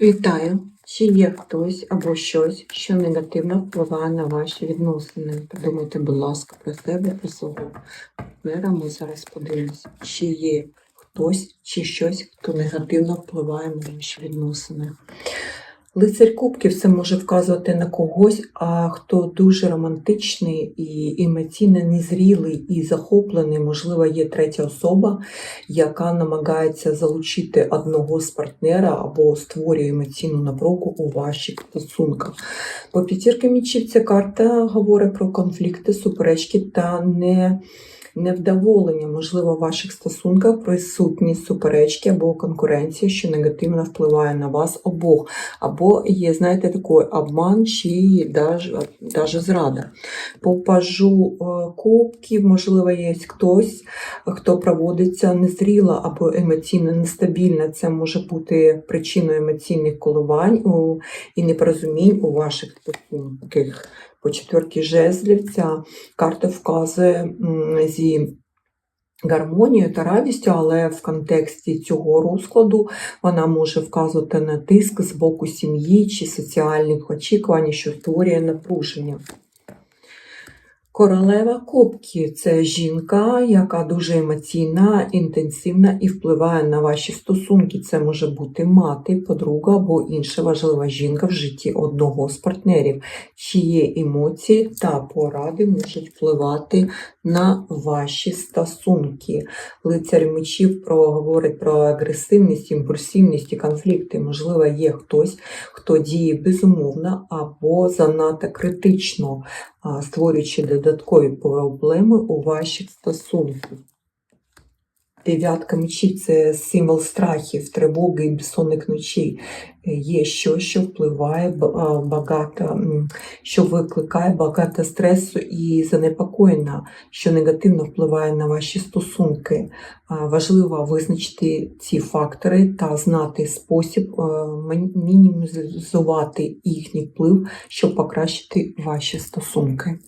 Вітаю! Чи є хтось або щось, що негативно впливає на ваші відносини? Подумайте, будь ласка, про себе, про свого партнера. Ми зараз подивимося, чи є хтось чи щось, хто негативно впливає на ваші відносини. Лицар Кубків це може вказувати на когось, а хто дуже романтичний і емоційно незрілий і захоплений, можливо, є третя особа, яка намагається залучити одного з партнера або створює емоційну напругу у ваших стосунках. По п'ятірки мічів ця карта говорить про конфлікти, суперечки та не. Невдоволення, можливо, в ваших стосунках присутні суперечки або конкуренція, що негативно впливає на вас обох, або є, знаєте, такий обман чи навіть зрада. По пажу е, кубків, можливо, є хтось, хто проводиться незріло або емоційно нестабільно. Це може бути причиною емоційних коливань і непорозумінь у ваших стосунках. По четвертій жезлів ця карта вказує зі гармонією та радістю, але в контексті цього розкладу вона може вказувати на тиск з боку сім'ї чи соціальних очікувань, що створює напруження. Королева Кубків це жінка, яка дуже емоційна, інтенсивна і впливає на ваші стосунки. Це може бути мати, подруга або інша важлива жінка в житті одного з партнерів, чиї емоції та поради можуть впливати на ваші стосунки. Лицар мечів говорить про агресивність, імпульсивність і конфлікти. Можливо, є хтось, хто діє безумовно або занадто критично, створюючи додаткові проблеми у ваших стосунках. Дев'ятка мечів це символ страхів, тривоги і безсонних ночей. Є щось, що впливає багато, що викликає багато стресу і занепокоєння, що негативно впливає на ваші стосунки. Важливо визначити ці фактори та знати спосіб е, мінімізувати їхній вплив, щоб покращити ваші стосунки.